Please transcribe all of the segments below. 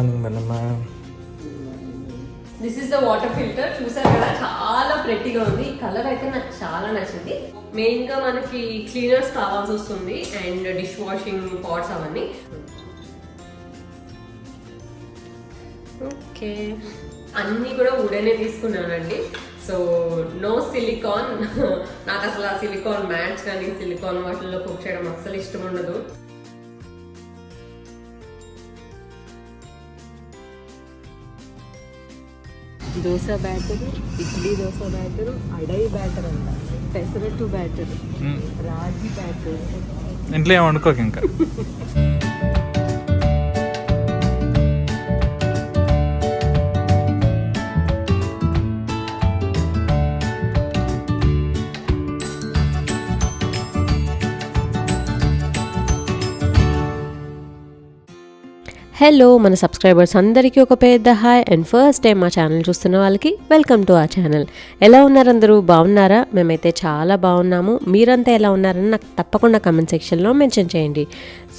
Morning Bennamma this is the water filter చూసారు కదా? చాలా ప్రెట్టిగా ఉంది. ఈ కలర్ అయితే నాకు చాలా నచ్చింది. మెయిన్గా మనకి క్లీనర్స్ కావాల్సి వస్తుంది. అండ్ డిష్ వాషింగ్ పాట్స్ అవన్నీ. ఓకే అన్నీ కూడా ఉడనే తీసుకున్నానండి. సో నో సిలికాన్ నాకు అసలు ఆ సిలికాన్ మ్యాట్స్ కానీ సిలికాన్ వాటిల్లో కుక్ చేయడం అస్సలు ఇష్టం ఉండదు. Dosa batter idli dosa batter adai batter అంట. Pesarattu batter ragi batter. ఇంట్లో ఏం వండుకోక ఇంకా? హలో మన సబ్స్క్రైబర్స్ అందరికీ ఒక పెద్ద హాయ్ అండ్ ఫస్ట్ టైం మా ఛానల్ చూస్తున్న వాళ్ళకి వెల్కమ్ టు ఆ ఛానల్ ఎలా ఉన్నారు అందరూ? బాగున్నారా? మేమైతే చాలా బాగున్నాము. మీరంతా ఎలా ఉన్నారని నాకు తప్పకుండా కమెంట్ సెక్షన్లో మెన్షన్ చేయండి.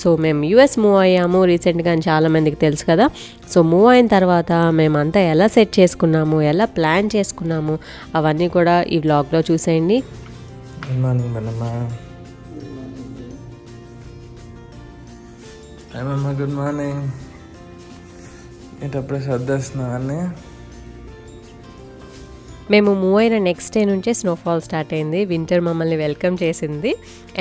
సో మేము యూఎస్ మూవ్ అయ్యాము రీసెంట్గా అని చాలామందికి తెలుసు కదా. సో మూవ్ అయిన తర్వాత మేమంతా ఎలా సెట్ చేసుకున్నాము? ఎలా ప్లాన్ చేసుకున్నాము? అవన్నీ కూడా ఈ వ్లాగ్లో చూసేయండి. Good morning Bennamma good morning it अपने श्रद्धा स्नान మేము మూవ్ అయిన నెక్స్ట్ డే నుంచే స్నోఫాల్ స్టార్ట్ అయింది. వింటర్ మమ్మల్ని వెల్కమ్ చేసింది.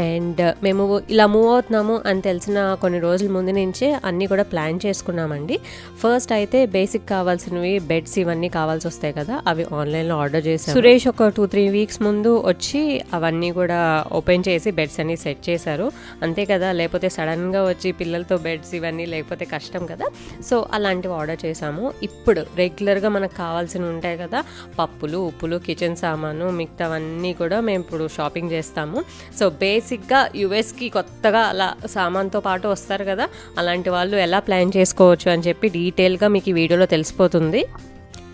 అండ్ uh, మేము ఇలా మూవ్ అవుతున్నాము అని తెలిసిన కొన్ని రోజుల ముందు నుంచే అన్నీ కూడా ప్లాన్ చేసుకున్నామండి. ఫస్ట్ అయితే బేసిక్ కావాల్సినవి బెడ్స్ ఇవన్నీ కావాల్సి వస్తాయి కదా అవి ఆన్లైన్లో ఆర్డర్ చేసాం సురేష్ ఒక టూ త్రీ వీక్స్ ముందు వచ్చి అవన్నీ కూడా ఓపెన్ చేసి బెడ్స్ అన్ని సెట్ చేశారు. అంతే కదా లేకపోతే సడన్గా వచ్చి పిల్లలతో బెడ్స్ ఇవన్నీ లేకపోతే కష్టం కదా. సో అలాంటివి ఆర్డర్ చేసాము ఇప్పుడు రెగ్యులర్గా మనకు కావాల్సినవి ఉంటాయి కదా పప్పులు ఉప్పులు కిచెన్ సామాను మిగతావన్నీ కూడా మేము ఇప్పుడు షాపింగ్ చేస్తాము. సో బేసిక్గా యుఎస్కి కొత్తగా అలా సామాన్తో పాటు వస్తారు కదా అలాంటి వాళ్ళు ఎలా ప్లాన్ చేసుకోవచ్చు అని చెప్పి డీటెయిల్గా మీకు ఈ వీడియోలో తెలిసిపోతుంది.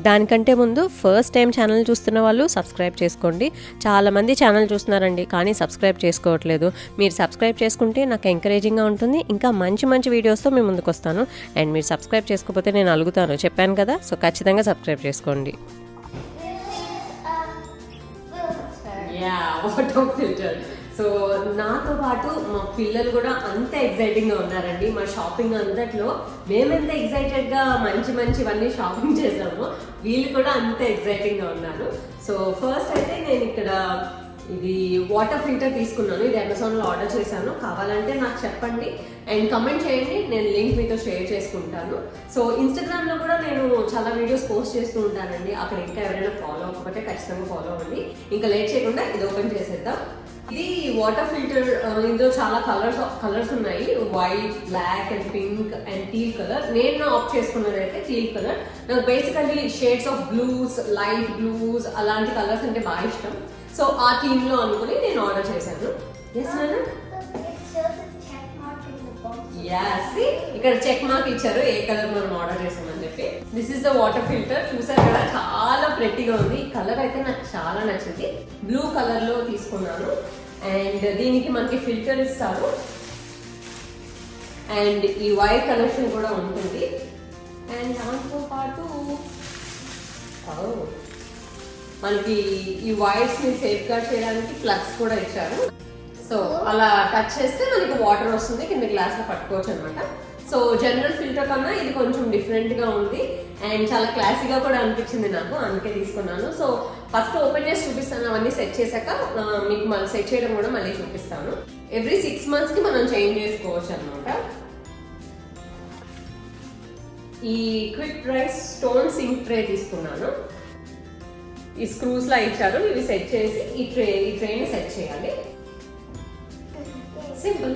దానికంటే ముందు ఫస్ట్ టైం ఛానల్ చూస్తున్న వాళ్ళు సబ్స్క్రైబ్ చేసుకోండి. చాలామంది ఛానల్ చూస్తున్నారండి కానీ సబ్స్క్రైబ్ చేసుకోవట్లేదు. మీరు సబ్స్క్రైబ్ చేసుకుంటే నాకు ఎంకరేజింగ్గా ఉంటుంది. ఇంకా మంచి మంచి వీడియోస్తో మేము ముందుకు వస్తాను అండ్ మీరు సబ్స్క్రైబ్ చేసుకోకపోతే నేను అలుగుతాను. చెప్పాను కదా సో ఖచ్చితంగా సబ్స్క్రైబ్ చేసుకోండి. యా వాటర్ ఫిల్టర్ సో నాతో పాటు మా పిల్లలు కూడా అంత ఎక్సైటింగ్గా ఉన్నారండి. మా షాపింగ్ అంతట్లో మేమెంత ఎక్సైటెడ్గా మంచి మంచివన్నీ షాపింగ్ చేసామో వీళ్ళు కూడా అంత ఎగ్జైటింగ్గా ఉన్నారు. సో ఫస్ట్ అయితే నేను ఇక్కడ ఇది వాటర్ ఫిల్టర్ తీసుకున్నాను. ఇది అమెజాన్లో ఆర్డర్ చేశాను. కావాలంటే నాకు చెప్పండి. అండ్ కమెంట్ చేయండి. నేను లింక్ మీతో షేర్ చేసుకుంటాను. సో ఇన్స్టాగ్రామ్లో కూడా నేను చాలా వీడియోస్ పోస్ట్ చేస్తూ ఉంటానండి. అక్కడ ఇంకా ఎవరైనా ఫాలో అవ్వకపోతే ఖచ్చితంగా ఫాలో అవ్వండి. ఇంకా లేట్ చేయకుండా ఇది ఓపెన్ చేసేద్దాం. ఇది వాటర్ ఫిల్టర్ ఇందులో చాలా కలర్స్ కలర్స్ ఉన్నాయి. White black and pink and teal colour నేను ఆప్ట్ చేసుకున్నది అయితే టీల్ కలర్ నాకు basically shades of blues light blues అలాంటి కలర్స్ అంటే బాగా ఇష్టం. సో ఆ థీమ్లో అనుకుని నేను ఆర్డర్ చేశాను. Yes madam It shows a check mark in the box. As ఇక్కడ చెక్ మార్క్ ఇచ్చారు ఏ కలర్ మనం ఆర్డర్ చేసామని చెప్పి. This is the water filter చూసారు కదా చాలా ప్రెట్టిగా ఉంది. కలర్ అయితే నాకు చాలా నచ్చింది. బ్లూ కలర్లో తీసుకున్నాను. అండ్ దీనికి మనకి ఫిల్టర్ ఇస్తారు. అండ్ ఈ వైర్ కనెక్షన్ కూడా ఉంటుంది. అండ్ దాంతో పాటు oh, మనకి ఈ వైర్స్ని సేఫ్ గార్డ్ చేయడానికి ప్లగ్స్ కూడా ఇచ్చారు. సో అలా టచ్ చేస్తే మనకి వాటర్ వస్తుంది కింద గ్లాస్లో పట్టుకోవచ్చు అనమాట సో జనరల్ ఫిల్టర్ కన్నా ఇది కొంచెం డిఫరెంట్గా ఉంది. అండ్ చాలా క్లాసీగా కూడా అనిపించింది నాకు అందుకే తీసుకున్నాను. సో ఫస్ట్ ఓపెన్ చేసి చూపిస్తాను అవన్నీ సెట్ చేశాక మీకు మళ్ళీ సెట్ చేయడం కూడా మళ్ళీ చూపిస్తాను. ఎవ్రీ సిక్స్ మంత్స్కి మనం చేంజ్ చేసుకోవచ్చు అనమాట ఈ quick rice stone sink tray తీసుకున్నాను. ఈ స్క్రూస్ లా ఇచ్చారు. ఇవి సెట్ చేసి ఈ ట్రే ఈ ట్రైన్ సెట్ చేయాలి. సింపుల్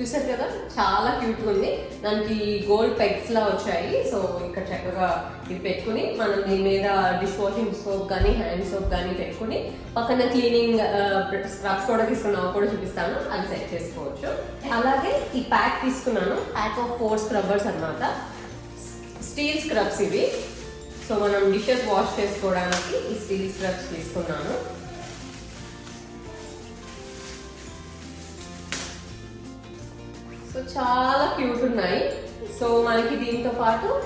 చూసారు కదా? చాలా క్యూట్ ఉంది. దానికి గోల్డ్ పెగ్స్ లా వచ్చాయి. సో ఇక్కడ చక్కగా ఇది పెట్టుకుని మనం దీని మీద డిష్ వాషింగ్ సోప్ కానీ హ్యాండ్ సోప్ కానీ పెట్టుకుని పక్కన క్లీనింగ్ స్క్రబ్స్ కూడా తీసుకున్నాం కూడా చూపిస్తాను. అది సెట్ చేసుకోవచ్చు. అలాగే ఈ ప్యాక్ తీసుకున్నాను. ప్యాక్ ఆఫ్ ఫోర్ స్క్రబ్బర్స్ అన్నమాట. స్టీల్ స్క్రబ్స్ ఇవి. సో మనం డిషెస్ వాష్ చేసుకోవడానికి ఈ స్టీల్ స్క్రబ్స్ తీసుకున్నాను. సో చాలా క్యూట్ ఉన్నాయి. సో మనకి దీంతో పాటు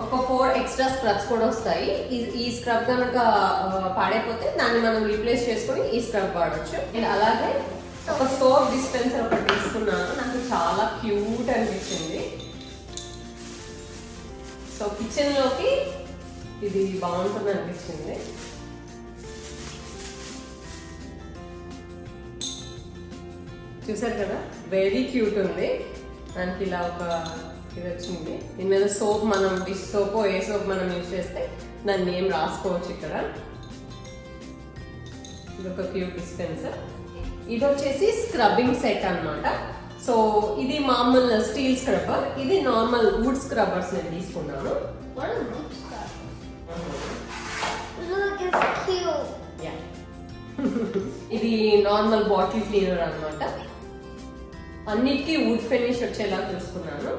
ఒక ఫోర్ ఎక్స్ట్రా స్క్రబ్స్ కూడా వస్తాయి. ఈ- ఈ స్క్రబ్ కనుక పాడైపోతే దాన్ని మనం రీప్లేస్ చేసుకొని ఈ స్క్రబ్ వాడచ్చు. అండ్ అలాగే ఒక సోప్ డిస్పెన్సర్ ఒకటి తీసుకున్నాను. నాకు చాలా క్యూట్ అనిపించింది. సో కిచెన్లోకి ఇది బాగుంటుంది అనిపించింది. చూసారు కదా? వెరీ క్యూట్ ఉంది. దానికి ఇలా ఒక ఇది వచ్చింది. దీని మీద సోప్ మనం డిష్ సోప్ ఏ సోప్ మనం యూజ్ చేస్తే దాన్ని ఏం రాసుకోవచ్చు ఇక్కడ. ఇది ఒక క్యూట్ డిస్పెన్సర్ ఇది వచ్చేసి స్క్రబ్బింగ్ సెట్ అన్నమాట. సో ఇది మామూలు స్టీల్ స్క్రబ్బర్ ఇది నార్మల్ వుడ్ స్క్రబ్బర్స్ నేను తీసుకున్నాను. ఇది నార్మల్ బాటిల్ క్లీనర్ అన్నమాట. అన్నిటికీ వుడ్ ఫినిష్ వచ్చేలా చూసుకున్నాను.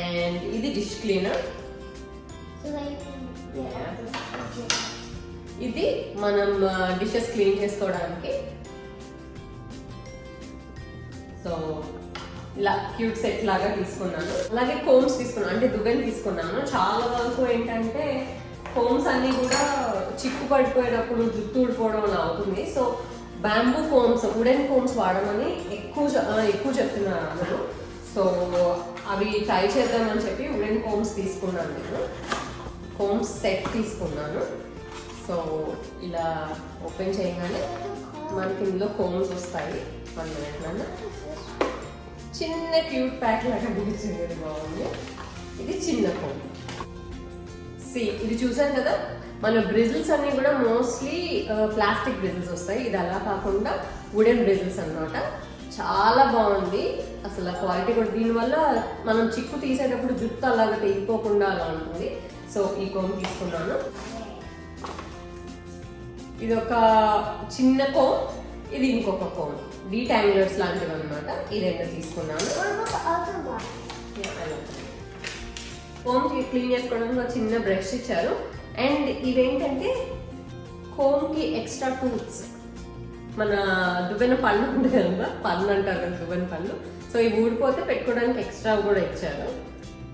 అండ్ ఇది డిష్ క్లీనర్. ఇది మనం డిషెస్ క్లీన్ చేసుకోవడానికి. సో ఇలా క్యూట్ సెట్ లాగా తీసుకున్నాను. అలాగే కోమ్స్ తీసుకున్నాను. అంటే దువ్వెని తీసుకున్నాను. చాలా వరకు ఏంటంటే కోమ్స్ అన్నీ కూడా చిక్కు పడిపోయేటప్పుడు జుట్టు ఊడిపోవడం అలా అవుతుంది. So bamboo combs wooden combs వాడమని ఎక్కువ ఎక్కువ చెప్తున్నారు అందరూ సో అవి ట్రై చేద్దామని చెప్పి వుడెన్ కోమ్స్ తీసుకున్నాను నేను. కోమ్స్ సెట్ తీసుకున్నాను. సో ఇలా ఓపెన్ చేయగానే మనకి ఇందులో కోమ్స్ వస్తాయి. వన్ మినిట్ చిన్న క్యూట్ ప్యాక్ లాగా అనిపించింది ఇది బాగుంది. ఇది చిన్న ఫోన్ సి ఇది చూసారు కదా మన బ్రిజిల్స్ అన్నీ కూడా మోస్ట్లీ ప్లాస్టిక్ బ్రిజిల్స్ వస్తాయి. ఇది అలా కాకుండా వుడెన్ బ్రిజిల్స్ అన్నమాట. చాలా బాగుంది. అసలు క్వాలిటీ కూడా దీనివల్ల మనం చిక్కు తీసేటప్పుడు జుట్టు అలాగా తెగిపోకుండా అలా ఉంటుంది. సో ఈ కోమ్ తీసుకున్నాను. ఇది ఒక చిన్న కోమ్ ఇది ఇంకొక కోమ్ డీటాంగులర్స్ లాంటివి అనమాట ఈ రెండు తీసుకున్నాను. హోమ్ క్లీన్ చేసుకోవడానికి ఒక చిన్న బ్రష్ ఇచ్చారు. అండ్ ఇవేంటంటే హోమ్కి ఎక్స్ట్రా టూత్స్ మన దువ్వెన పళ్ళు ఉంటుంది కదా పళ్ళు అంటారు కదా దువ్వెన పళ్ళు. సో ఇవి ఊడిపోతే పెట్టుకోవడానికి ఎక్స్ట్రా కూడా ఇచ్చారు.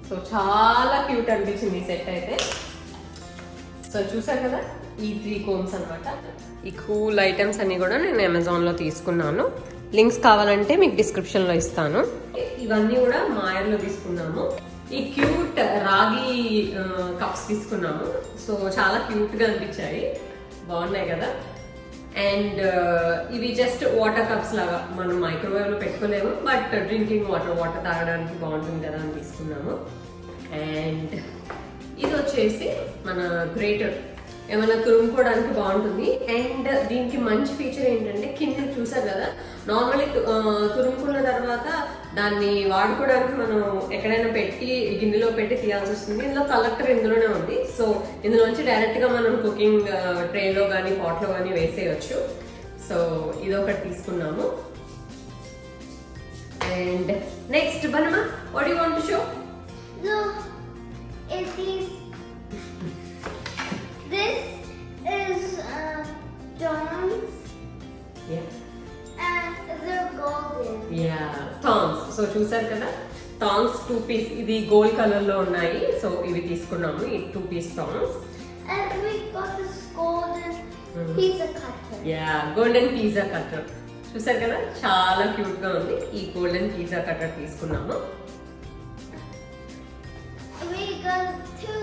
సో చాలా క్యూట్ అనిపించింది ఈ సెట్ అయితే. సో చూసారు కదా? ఈ త్రీ కోమ్స్ అన్నమాట. ఈ కూల్ ఐటమ్స్ అన్ని కూడా నేను అమెజాన్లో తీసుకున్నాను. లింక్స్ కావాలంటే మీకు డిస్క్రిప్షన్లో ఇస్తాను. ఇవన్నీ కూడా మాయర్లో తీసుకున్నాము. ఈ క్యూట్ రాగి కప్స్ తీసుకున్నాము. సో చాలా క్యూట్గా అనిపించాయి. బాగున్నాయి కదా? అండ్ ఇవి జస్ట్ వాటర్ కప్స్ లాగా మనం మైక్రోవేవ్లో పెట్టుకోలేము. బట్ డ్రింకింగ్ వాటర్ వాటర్ తాగడానికి బాగుంటుంది కదా అని తీసుకున్నాము. అండ్ ఇది వచ్చేసి మన గ్రేటర్ ఏమైనా తురుముకోవడానికి బాగుంటుంది. అండ్ దీనికి మంచి ఫీచర్ ఏంటంటే కింద చూసారు కదా? నార్మల్లీ తురుముకున్న తర్వాత దాన్ని వాడుకోవడానికి మనం ఎక్కడైనా పెట్టి గిన్నెలో పెట్టి తీయాల్సి వస్తుంది. ఇందులో కలెక్టర్ ఇందులోనే ఉంది. సో ఇందులోంచి డైరెక్ట్గా మనం కుకింగ్ ట్రేలో కానీ పాట్లో కానీ వేసేయచ్చు. సో ఇది ఒకటి తీసుకున్నాము. And next బనమా what you want show Look, it's. This is uh, domes, and they're golden. Yeah tongs so చూసారు కదా? థాంగ్స్ టూ పీస్ ఇది గోల్డ్ కలర్లో ఉన్నాయి. సో ఇవి తీసుకున్నాము. ఈ two piece tongs And we got this golden pizza cutter. Yeah golden pizza cutter చూసారు కదా? చాలా క్యూట్గా ఉంది. ఈ గోల్డెన్ పిజ్జా కట్టర్ తీసుకున్నాము. We got two.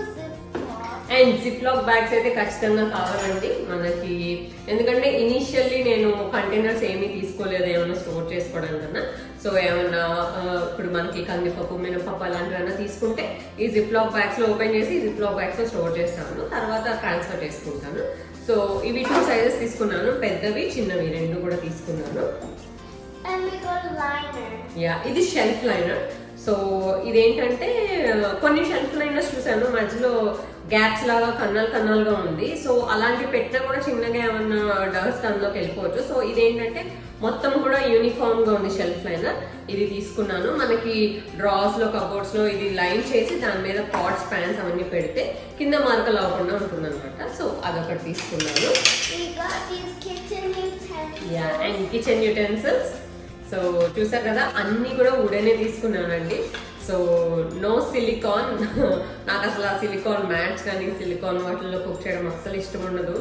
And zip lock bags అయితే ఖచ్చితంగా కావాలండి మనకి. ఎందుకంటే ఇనిషియల్లీ నేను కంటైనర్స్ ఏమీ తీసుకోలేదు ఏమైనా స్టోర్ చేసుకోవడానికి కన్నా సో ఏమన్నా ఇప్పుడు మనకి కందిపప్పు మినపప్పు అలాంటివన్నా తీసుకుంటే ఈ జిప్ లాక్ బ్యాగ్స్లో ఓపెన్ చేసి జిప్ లాక్ బ్యాగ్స్లో స్టోర్ చేస్తాను. తర్వాత ట్రాన్స్ఫర్ చేసుకుంటాను. సో ఇవి టూ సైజెస్ తీసుకున్నాను. పెద్దవి చిన్నవి రెండు కూడా తీసుకున్నాను. యా ఇది షెల్ఫ్ లైనర్ సో ఇదేంటంటే కొన్ని షెల్ఫ్ లైనర్స్ చూసాను మధ్యలో గ్యాప్స్ లాగా కన్నాలు కన్నాలుగా ఉంది. సో అలాంటి పెట్టినా కూడా చిన్నగా ఏమన్నా డస్ట్ అందులోకి వెళ్ళిపోవచ్చు. సో ఇదేంటంటే మొత్తం కూడా యూనిఫామ్గా ఉంది షెల్ఫ్ లైనర్ ఇది తీసుకున్నాను. మనకి డ్రాస్లో కబోర్డ్స్లో ఇది లైన్ చేసి దాని మీద పాట్స్ ప్యాన్స్ అవన్నీ పెడితే కింద మార్కలు అవ్వకుండా ఉంటుంది అనమాట సో అదొకటి తీసుకున్నాను. అండ్ కిచెన్ యూటెన్సిల్స్ సో చూసారు కదా అన్నీ కూడా ఉడనే తీసుకున్నానండి. సో నో సిలికాన్ నాకు అసలు ఆ సిలికాన్ మ్యాట్స్ కానీ సిలికాన్ వాటిల్లో కుక్ చేయడం అస్సలు ఇష్టం ఉండదు.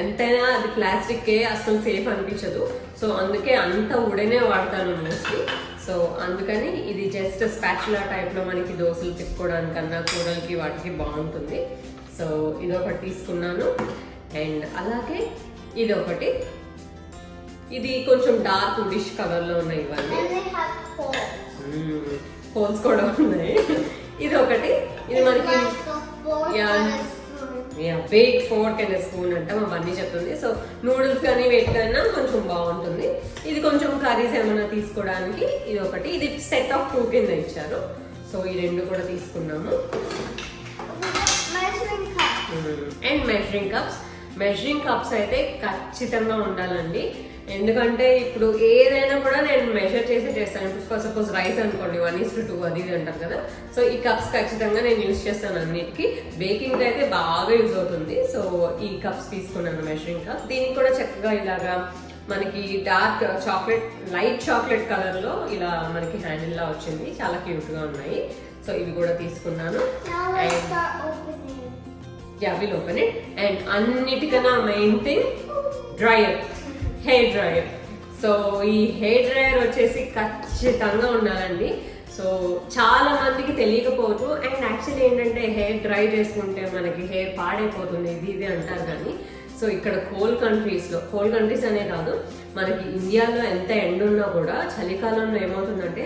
ఎంతైనా అది ప్లాస్టిక్కే అస్సలు సేఫ్ అనిపించదు. సో అందుకే అంత ఉడనే వాడతాను మోస్ట్లీ సో అందుకని ఇది జస్ట్ స్పాచులా టైప్లో మనకి దోశలు తిప్పుకోవడానికన్నా కూరలకి వాటికి బాగుంటుంది. సో ఇది ఒకటి తీసుకున్నాను. అండ్ అలాగే ఇది ఒకటి ఇది కొంచెం డార్క్ డిష్ కలర్లో ఉన్నాయి ఇవన్నీ. హోల్స్ కూడా ఉన్నాయి. ఇది ఒకటి. ఇది మనకి. బిగ్ ఫోర్క్ అండ్ స్పూన్ అంటే మా బన్నీ చెప్తుంది. సో నూడిల్స్ కానీ వేటికైనా కొంచెం బాగుంటుంది. ఇది కొంచెం కర్రీస్ ఏమైనా తీసుకోవడానికి ఇది ఒకటి. ఇది సెట్ ఆఫ్ టూ కింద ఇచ్చారు. సో ఈ రెండు కూడా తీసుకున్నాము. And measuring cups measuring cups అయితే ఖచ్చితంగా ఉండాలండి. ఎందుకంటే ఇప్పుడు ఏదైనా కూడా నేను మెజర్ చేసి చేస్తాను. ఇప్పుడు ఫర్ సపోజ్ రైస్ అనుకోండి వన్ ఇస్ టూ అది ఇది అంటారు కదా. సో ఈ కప్స్ ఖచ్చితంగా నేను యూస్ చేస్తాను అన్నిటికీ. బేకింగ్ అయితే బాగా యూజ్ అవుతుంది. సో ఈ కప్స్ తీసుకున్నాను మెజరింగ్ కప్ దీనికి కూడా చక్కగా ఇలాగా మనకి డార్క్ చాక్లెట్ లైట్ చాక్లెట్ కలర్లో ఇలా మనకి హ్యాండిల్ లా వచ్చింది. చాలా క్యూట్గా ఉన్నాయి. సో ఇవి కూడా తీసుకున్నాను. Yeah will open it and అన్నిటికన్నా main thing dryer hair dryer. So ఈ హెయిర్ డ్రయర్ వచ్చేసి ఖచ్చితంగా ఉండాలండి. సో చాలా మందికి తెలియకపోవచ్చు. అండ్ యాక్చువల్లీ ఏంటంటే హెయిర్ డ్రై చేసుకుంటే మనకి హెయిర్ పాడైపోతుంది. ఇది ఇది అంటారు కానీ సో ఇక్కడ కోల్ కంట్రీస్లో కోల్ కంట్రీస్ అనే కాదు మనకి ఇండియాలో ఎంత ఎండ ఉన్నా కూడా చలికాలంలో ఏమవుతుందంటే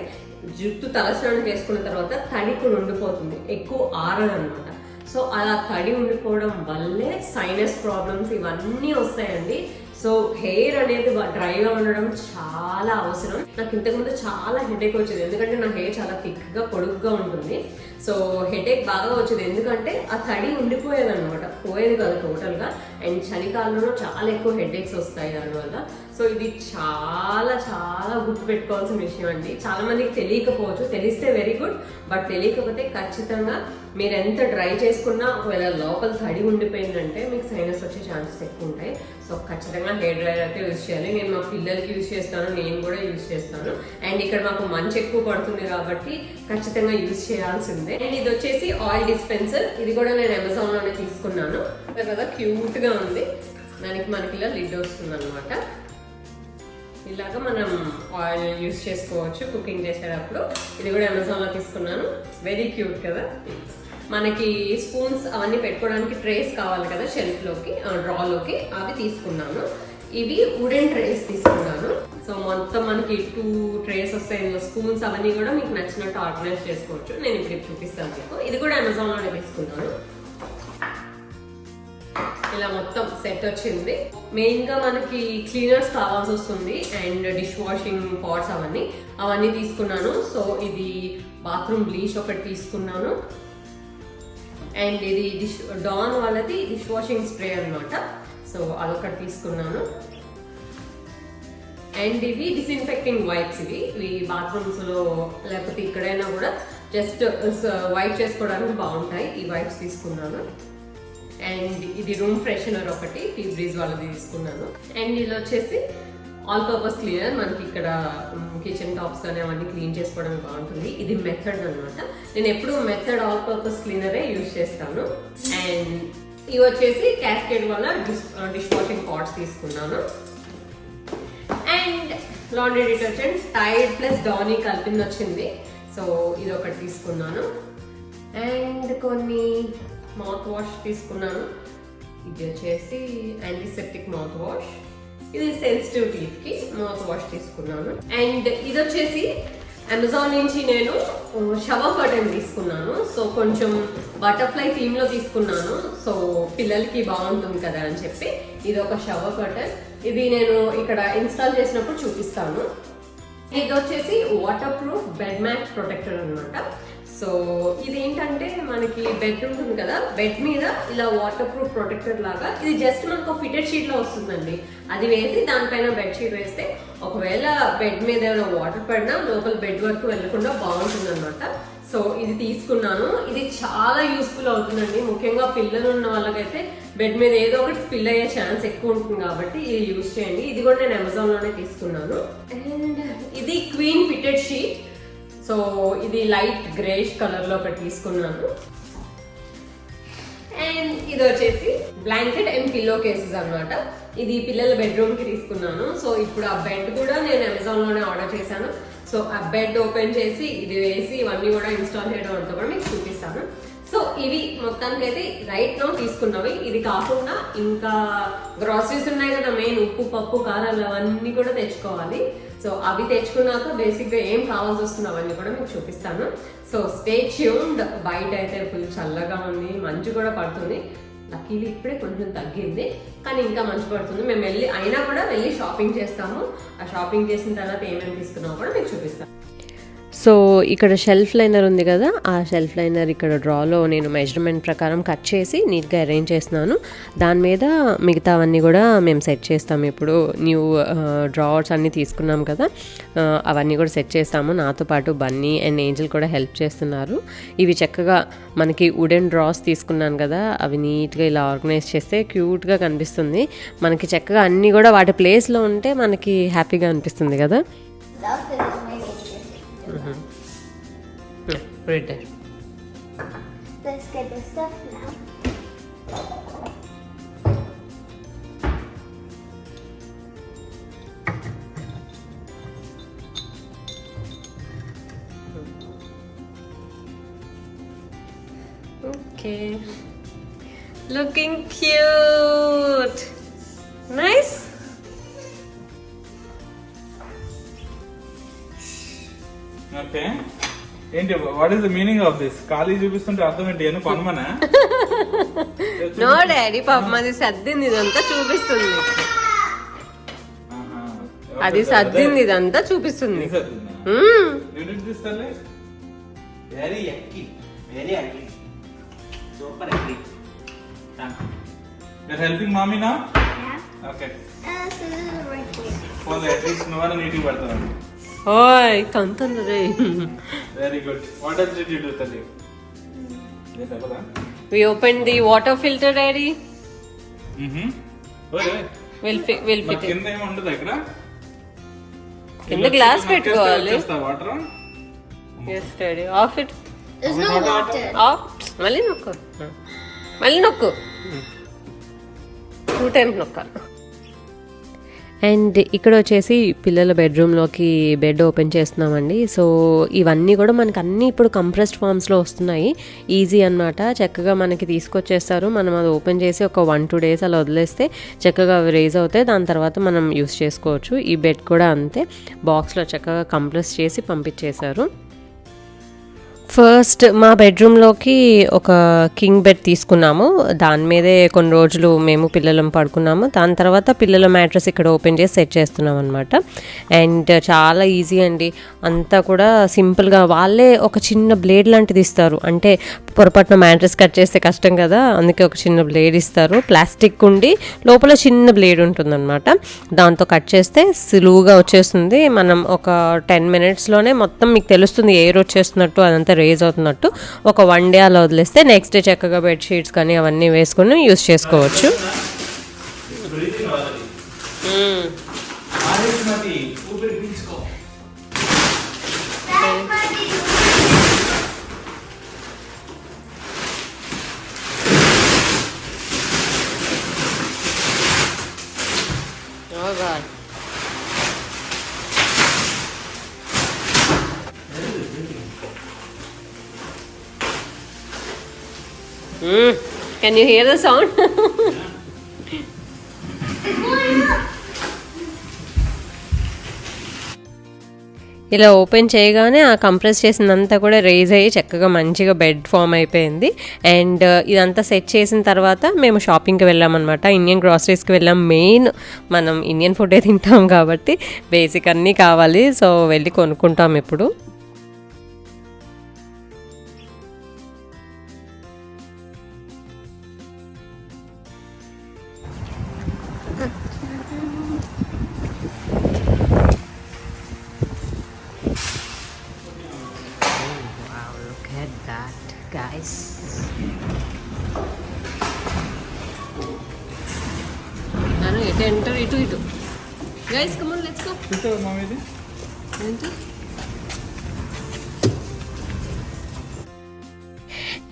జుట్టు తలస్నానం చేసుకున్న తర్వాత తడి కూడా ఉండిపోతుంది. ఎక్కువ ఆరదనమాట సో అలా తడి ఉండిపోవడం వల్లే సైనస్ ప్రాబ్లమ్స్ ఇవన్నీ వస్తాయండి. సో హెయిర్ అనేది డ్రైగా ఉండడం చాలా అవసరం. నాకు ఇంతకుముందు చాలా హెడేక్ వచ్చేది. ఎందుకంటే నా హెయిర్ చాలా థిక్గా పొడుగ్గా ఉంటుంది. సో హెడేక్ బాగా వచ్చేది. ఎందుకంటే ఆ తడి ఉండిపోయేది అనమాట పోయేది కాదు టోటల్గా. అండ్ చలికాలంలో చాలా ఎక్కువ హెడేక్స్ వస్తాయి దానివల్ల. సో ఇది చాలా చాలా గుర్తుపెట్టుకోవాల్సిన విషయం అండి. చాలా మందికి తెలియకపోవచ్చు. తెలిస్తే వెరీ గుడ్ బట్ తెలియకపోతే ఖచ్చితంగా మీరు ఎంత డ్రై చేసుకున్నా ఒకవేళ లోపల తడి ఉండిపోయిందంటే మీకు సైనస్ వచ్చే ఛాన్సెస్ ఎక్కువ ఉంటాయి. సో ఖచ్చితంగా హెయిర్ డ్రైయర్ అయితే యూజ్ చేయాలి. నేను మా పిల్లలకి యూజ్ చేస్తాను నేను కూడా యూజ్ చేస్తాను. అండ్ ఇక్కడ మాకు మంచి ఎక్కువ పడుతుంది కాబట్టి ఖచ్చితంగా యూజ్ చేయాల్సిందే. అండ్ ఇది వచ్చేసి ఆయిల్ డిస్పెన్సర్. ఇది కూడా నేను అమెజాన్లోనే తీసుకున్నాను. కదా క్యూట్గా ఉంది. దానికి మనకి ఇలా లిడ్ వస్తుంది అనమాట ఇలాగా మనం ఆయిల్ యూస్ చేసుకోవచ్చు కుకింగ్ చేసేటప్పుడు. ఇది కూడా అమెజాన్లో తీసుకున్నాను. వెరీ క్యూట్ కదా? మనకి స్పూన్స్ అవన్నీ పెట్టుకోవడానికి ట్రేస్ కావాలి కదా షెల్ఫ్లోకి డ్రాలోకి అవి తీసుకున్నాను. ఇవి వుడెన్ ట్రేస్ తీసుకున్నాను. సో మొత్తం మనకి టూ ట్రేస్ వస్తాయి. ఇందులో స్పూన్స్ అవన్నీ కూడా మీకు నచ్చినట్టు ఆర్గనైజ్ చేసుకోవచ్చు. నేను ఇప్పుడు చూపిస్తాను మీకు. ఇది కూడా అమెజాన్లోనే తీసుకున్నాను. ఇలా మొత్తం సెట్ వచ్చింది. మెయిన్గా మనకి క్లీనర్స్ కావాల్సి వస్తుంది. అండ్ డిష్ వాషింగ్ పాట్స్ అవన్నీ. అవన్నీ తీసుకున్నాను. సో ఇది బాత్రూమ్ బ్లీచ్ ఒకటి తీసుకున్నాను. అండ్ ఇది డిష్ డాన్ వాళ్ళది డిష్ వాషింగ్ స్ప్రే అన్నమాట. సో అదొకటి తీసుకున్నాను. అండ్ ఇవి డిస్ఇన్ఫెక్టింగ్ వైప్స్ ఇవి. ఇవి బాత్రూమ్స్లో లేకపోతే ఇక్కడైనా కూడా జస్ట్ వైప్ uh, చేసుకోవడానికి బాగుంటాయి. ఈ వైప్స్ తీసుకున్నాను. అండ్ ఇది రూమ్ ఫ్రెషనర్ ఒకటి టీ బ్రీజ్ వాళ్ళది తీసుకున్నాను. అండ్ ఇది వచ్చేసి ఆల్ పర్పస్ క్లీనర్ మనకి ఇక్కడ um, కిచెన్ టాప్స్ కానీ అవన్నీ క్లీన్ చేసుకోవడానికి బాగుంటుంది. ఇది మెథడ్ అన్నమాట. నేను ఎప్పుడు మెథడ్ ఆల్ పర్పస్ క్లీనరే యూజ్ చేస్తాను. అండ్ ఇవి వచ్చేసి క్యాస్కేడ్ వల్ల డిష్ డిష్ వాషింగ్ పాట్స్ తీసుకున్నాను. And laundry detergent Tide plus Downy కలిపింది వచ్చింది. సో ఇది ఒకటి తీసుకున్నాను. అండ్ కొన్ని మౌత్ వాష్ తీసుకున్నాను. ఇది వచ్చేసి యాంటీసెప్టిక్ మౌత్ వాష్ ఇది సెన్సిటివ్ టీత్కి మౌత్ వాష్ తీసుకున్నాను. అండ్ ఇది వచ్చేసి అమెజాన్ నుంచి నేను షవర్ కర్టెన్ తీసుకున్నాను. సో కొంచెం బటర్ఫ్లై థీమ్లో తీసుకున్నాను. సో పిల్లలకి బాగుంటుంది కదా అని చెప్పి ఇది ఒక షవర్ కర్టెన్. ఇది నేను ఇక్కడ ఇన్స్టాల్ చేసినప్పుడు చూపిస్తాను. ఇది వచ్చేసి waterproof bed mat protector అనమాట సో ఇది ఏంటంటే మనకి బెడ్ ఉంటుంది కదా బెడ్ మీద ఇలా వాటర్ ప్రూఫ్ ప్రొటెక్టర్ లాగా ఇది జస్ట్ మనకు ఫిటెడ్ షీట్లో వస్తుందండి. అది వేసి దానిపైన బెడ్ షీట్ వేస్తే ఒకవేళ బెడ్ మీద ఏమైనా వాటర్ పడినా లోపల బెడ్ వరకు వెళ్ళకుండా బాగుంటుంది అనమాట సో ఇది తీసుకున్నాను. ఇది చాలా యూస్ఫుల్ అవుతుందండి. ముఖ్యంగా పిల్లలు ఉన్న వాళ్ళకైతే బెడ్ మీద ఏదో ఒకటి స్పిల్ అయ్యే ఛాన్స్ ఎక్కువ ఉంటుంది కాబట్టి ఇది యూస్ చేయండి. ఇది కూడా నేను అమెజాన్లోనే తీసుకున్నాను. అండ్ ఇది క్వీన్ ఫిటెడ్ షీట్ సో ఇది లైట్ గ్రేష్ కలర్లో ఒకటి తీసుకున్నాను. అండ్ ఇది వచ్చేసి బ్లాంకెట్ అండ్ పిల్లో కేసెస్ అనమాట ఇది పిల్లల బెడ్రూమ్కి తీసుకున్నాను. సో ఇప్పుడు ఆ బెడ్ కూడా నేను అమెజాన్లోనే ఆర్డర్ చేశాను. సో ఆ బెడ్ ఓపెన్ చేసి ఇది వేసి ఇవన్నీ కూడా ఇన్స్టాల్ చేయడం అంతా కూడా మీకు చూపిస్తాను. సో ఇవి మొత్తానికి అయితే రైట్ నో తీసుకున్నవి. ఇది కాకుండా ఇంకా గ్రాసరీస్ ఉన్నాయి కదా మెయిన్ ఉప్పు పప్పు కారాలు అవన్నీ కూడా తెచ్చుకోవాలి. సో అవి తెచ్చుకున్నాక బేసిక్గా ఏం కావాల్సి వస్తుంది అవన్నీ కూడా మీకు చూపిస్తాను. సో స్టే ట్యూన్డ్ బయట అయితే ఫుల్ చల్లగా ఉంది మంచు కూడా పడుతుంది. లక్కీలీ ఇప్పుడే కొంచెం తగ్గింది కానీ ఇంకా మంచి పడుతుంది. మేము వెళ్ళి అయినా కూడా వెళ్ళి షాపింగ్ చేస్తాము. ఆ షాపింగ్ చేసిన తర్వాత ఏమేమి తీసుకున్నామో కూడా మీకు చూపిస్తాను. సో ఇక్కడ షెల్ఫ్ లైనర్ ఉంది కదా ఆ షెల్ఫ్ లైనర్ ఇక్కడ డ్రాలో నేను మెజర్మెంట్ ప్రకారం కట్ చేసి నీట్గా అరేంజ్ చేస్తున్నాను. దాని మీద మిగతావన్నీ కూడా మేము సెట్ చేస్తాము. ఇప్పుడు న్యూ డ్రావర్స్ అన్నీ తీసుకున్నాం కదా uh, అవన్నీ కూడా సెట్ చేస్తాము. నాతో పాటు బన్నీ అండ్ ఏంజిల్ కూడా హెల్ప్ చేస్తున్నారు. ఇవి చక్కగా మనకి వుడెన్ డ్రాస్ తీసుకున్నాను కదా అవి నీట్గా ఇలా ఆర్గనైజ్ చేస్తే క్యూట్గా కనిపిస్తుంది. మనకి చక్కగా అన్నీ కూడా వాటి ప్లేస్లో ఉంటే మనకి హ్యాపీగా అనిపిస్తుంది కదా. Love this is my favorite. Let's get the stuff now. Okay. Looking cute. ఏంటి what is the meaning of this ఖాళీ చూపిస్తుంటే అర్థం ఏంటి? అని కొనమనా? నో డాడీ పాపం అది సర్దింది ఇదంతా చూపిస్తుంది. అది సర్దింది ఇదంతా చూపిస్తుంది. you're helping mommy now? Yeah. okay. This is right here. Phone నువ్వన్నా నీటికి పడతావు ఓయ్ కంతుంది very good what else did you do తల్లి కదా we open the water filter daddy mhm ఓయ్ విల్ విల్ మరి ఫిట్ కింద ఏమి ఉండదు ఇక్కడ కింద గ్లాస్ పెట్టుకోవాలి. Water yes daddy off it There's no water. Off మళ్ళీ నొక్కు. మళ్ళీ నొక్కు. టూ టైమ్స్ నొక్కాలి. అండ్ ఇక్కడ వచ్చేసి పిల్లల బెడ్రూమ్లోకి బెడ్ ఓపెన్ చేస్తున్నామండి. సో ఇవన్నీ కూడా మనకి అన్నీ ఇప్పుడు కంప్రెస్డ్ ఫామ్స్లో వస్తున్నాయి. ఈజీ అన్నమాట. చక్కగా మనకి తీసుకొచ్చేస్తారు. మనం అది ఓపెన్ చేసి ఒక వన్ టూ డేస్ అలా వదిలేస్తే చక్కగా అవి రేజ్ అవుతాయి. దాని తర్వాత మనం యూస్ చేసుకోవచ్చు. ఈ బెడ్ కూడా అంతే. బాక్స్లో చక్కగా కంప్రెస్ చేసి పంపించేశారు. ఫస్ట్ మా బెడ్రూమ్లోకి ఒక కింగ్ బెడ్ తీసుకున్నాము. దాని మీదే కొన్ని రోజులు మేము పిల్లలం పడుకున్నాము. దాని తర్వాత పిల్లల మ్యాట్రస్ ఇక్కడ ఓపెన్ చేసి సెట్ చేస్తున్నాం అనమాట అండ్ చాలా ఈజీ అండి. అంతా కూడా సింపుల్గా వాళ్ళే ఒక చిన్న బ్లేడ్ లాంటిది ఇస్తారు. అంటే పొరపాటున మ్యాట్రస్ కట్ చేస్తే కష్టం కదా అందుకే ఒక చిన్న బ్లేడ్ ఇస్తారు. ప్లాస్టిక్ ఉండి లోపల చిన్న బ్లేడ్ ఉంటుందన్నమాట. దాంతో కట్ చేస్తే సులువుగా వచ్చేస్తుంది. మనం ఒక టెన్ మినిట్స్లోనే మొత్తం మీకు తెలుస్తుంది ఎయిర్ వచ్చేస్తున్నట్టు అదంతా రేజ్ అవుతున్నట్టు ఒక వన్ డే అలా వదిలేస్తే నెక్స్ట్ డే చక్కగా బెడ్షీట్స్ కానీ అవన్నీ వేసుకొని యూస్ చేసుకోవచ్చు. Mm. Can you hear the sound? ఇలా ఓపెన్ చేయగానే ఆ కంప్రెస్ చేసిందంతా కూడా రేజ్ అయ్యి చక్కగా మంచిగా బెడ్ ఫామ్ అయిపోయింది. అండ్ uh, ఇదంతా సెట్ చేసిన తర్వాత మేము షాపింగ్కి వెళ్ళామన్నమాట. ఇండియన్ గ్రాసరీస్కి వెళ్ళాం. మెయిన్ మనం ఇండియన్ ఫుడే తింటాం కాబట్టి బేసిక్ అన్నీ కావాలి. సో వెళ్ళి కొనుక్కుంటాం ఇప్పుడు. ఇది ఏంటి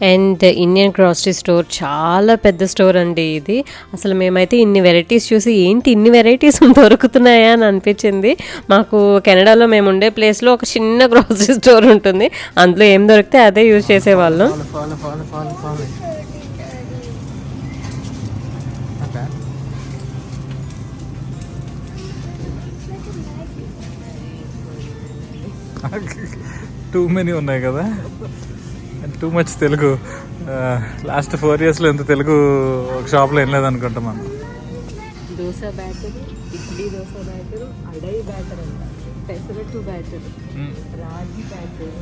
అండ్ ఇండియన్ గ్రాసరీ స్టోర్ చాలా పెద్ద స్టోర్ అండి ఇది. అసలు మేమైతే ఇన్ని వెరైటీస్ చూసి ఏంటి ఇన్ని వెరైటీస్ దొరుకుతున్నాయా? అని అనిపించింది. మాకు కెనడాలో మేము ఉండే ప్లేస్లో ఒక చిన్న గ్రాసరీ స్టోర్ ఉంటుంది. అందులో ఏం దొరికితే అదే యూజ్ చేసేవాళ్ళం. టూ మెనీ ఉన్నాయి కదా. Too much Telugu. Last four ఇయర్స్లో ఎంత తెలుగు ఒక షాప్లో ఏం లేదనుకుంటా మనం. Dosa batter idli dosa batter adai batter అంట. Pesarattu batter ragi batter.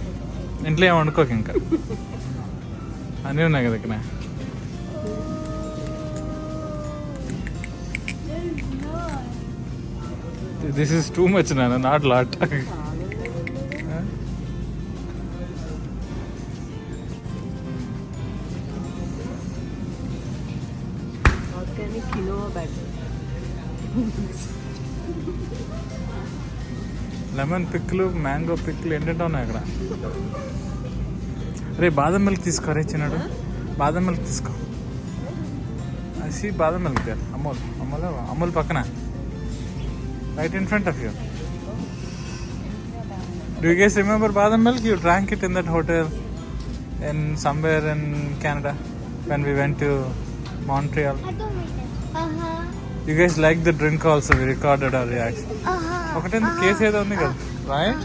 ఇంట్లో ఏం వండుకోక ఇంకా? అన్నీ ఉన్నాయి కదా ఇక్కడ. దిస్ ఇస్ టూ మచ్ నాన్న. Not lot lemon pickle mango pickle ఏంటంటే ఉన్నాయి అక్కడ. రే బాదం మిల్క్ తీసుకో రే చిన్నాడు. బాదం మిల్క్ తీసుకో. సి బాదం మిల్క్ అమూల్ అమూల్? అమూల్ పక్కన. Right in front of you do you guess remember badam milk you drank it in that hotel in somewhere in Canada when we went to Montreal I don't. Uh-huh. You guys like the drink also we recorded our reaction Uh-huh. ఒకటే case ఏదో ఉంది కదా. Right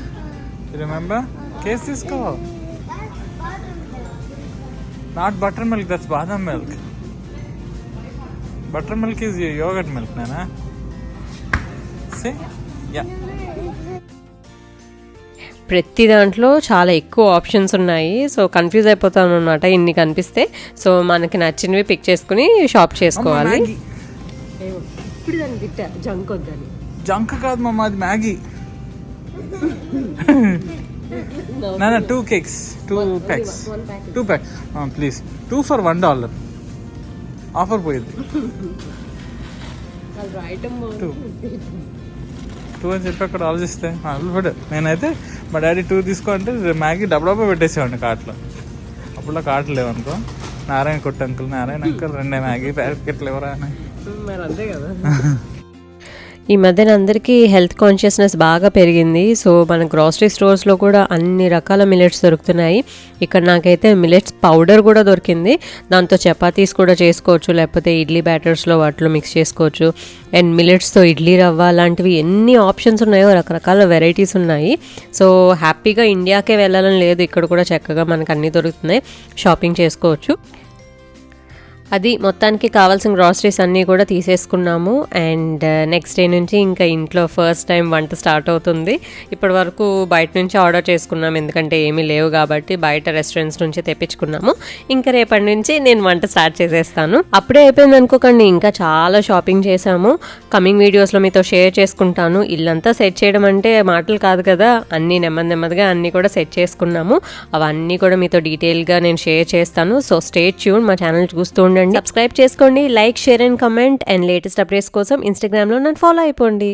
remember case తీసుకో not butter milk that's badam milk butter milk is yogurt milk నేనా say yeah ప్రతి దాంట్లో చాలా ఎక్కువ ఆప్షన్స్ ఉన్నాయి. సో కన్ఫ్యూజ్ అయిపోతాం అనమాట ఇన్ని కనిపిస్తే. సో మనకి నచ్చినవి పిక్ చేసుకుని షాప్ చేసుకోవాలి. జంక్ వద్దని. జంక్ కాదు మమ్మ అది మ్యాగీ. నాన్న two cakes two packs. Two pack please two for one dollar offer పోయింది. టూ టూ అని చెప్పి అక్కడ ఆలోచిస్తే అల్లుపడు నేనైతే మా డాడీ టూ తీసుకో అంటే మ్యాగీ డబ్బా డబ్బా పెట్టేసేవాడిని కార్ట్లో. అప్పుడు కార్ట్లు లేవనుకో. నారాయణ కొట్టు అంకుల్ నారాయణ అంకుల్ రెండే మ్యాగీ ప్యాకెట్లు ఎవరా అని. మరి అంతే కదా. ఈ మధ్యన అందరికీ హెల్త్ కాన్షియస్నెస్ బాగా పెరిగింది. సో మన గ్రాసరీ స్టోర్స్లో కూడా అన్ని రకాల మిలెట్స్ దొరుకుతున్నాయి. ఇక్కడ నాకైతే మిలెట్స్ పౌడర్ కూడా దొరికింది. దాంతో చపాతీస్ కూడా చేసుకోవచ్చు లేకపోతే ఇడ్లీ బ్యాటర్స్లో వాటిలో మిక్స్ చేసుకోవచ్చు. అండ్ మిలెట్స్తో ఇడ్లీ రవ్వ లాంటివి ఎన్ని ఆప్షన్స్ ఉన్నాయో రకరకాల వెరైటీస్ ఉన్నాయి. సో హ్యాపీగా ఇండియాకే వెళ్ళాలని లేదు. ఇక్కడ కూడా చక్కగా మనకు అన్నీ దొరుకుతున్నాయి. షాపింగ్ చేసుకోవచ్చు. అది మొత్తానికి కావాల్సిన గ్రాసరీస్ అన్నీ కూడా తీసేసుకున్నాము. అండ్ నెక్స్ట్ డే నుంచి ఇంకా ఇంట్లో ఫస్ట్ టైం వంట స్టార్ట్ అవుతుంది. ఇప్పటి వరకు బయట నుంచి ఆర్డర్ చేసుకున్నాం. ఎందుకంటే ఏమీ లేవు కాబట్టి బయట రెస్టారెంట్స్ నుంచి తెప్పించుకున్నాము. ఇంకా రేపటి నుంచి నేను వంట స్టార్ట్ చేసేస్తాను. అప్పుడే అయిపోయింది అనుకోకండి. ఇంకా చాలా షాపింగ్ చేశాము. కమింగ్ వీడియోస్లో మీతో షేర్ చేసుకుంటాను. ఇల్లంతా సెట్ చేయడం అంటే మాటలు కాదు కదా. అన్నీ నెమ్మది నెమ్మదిగా అన్నీ కూడా సెట్ చేసుకున్నాము. అవన్నీ కూడా మీతో డీటెయిల్గా నేను షేర్ చేస్తాను. సో స్టేట్ ట్యూన్ మా ఛానల్ చూస్తూ ఉండండి. సబ్స్క్రైబ్ చేసుకోండి like share and comment and latest updates కోసం ఇన్స్టాగ్రామ్లో నన్ను ఫాలో అయిపోండి.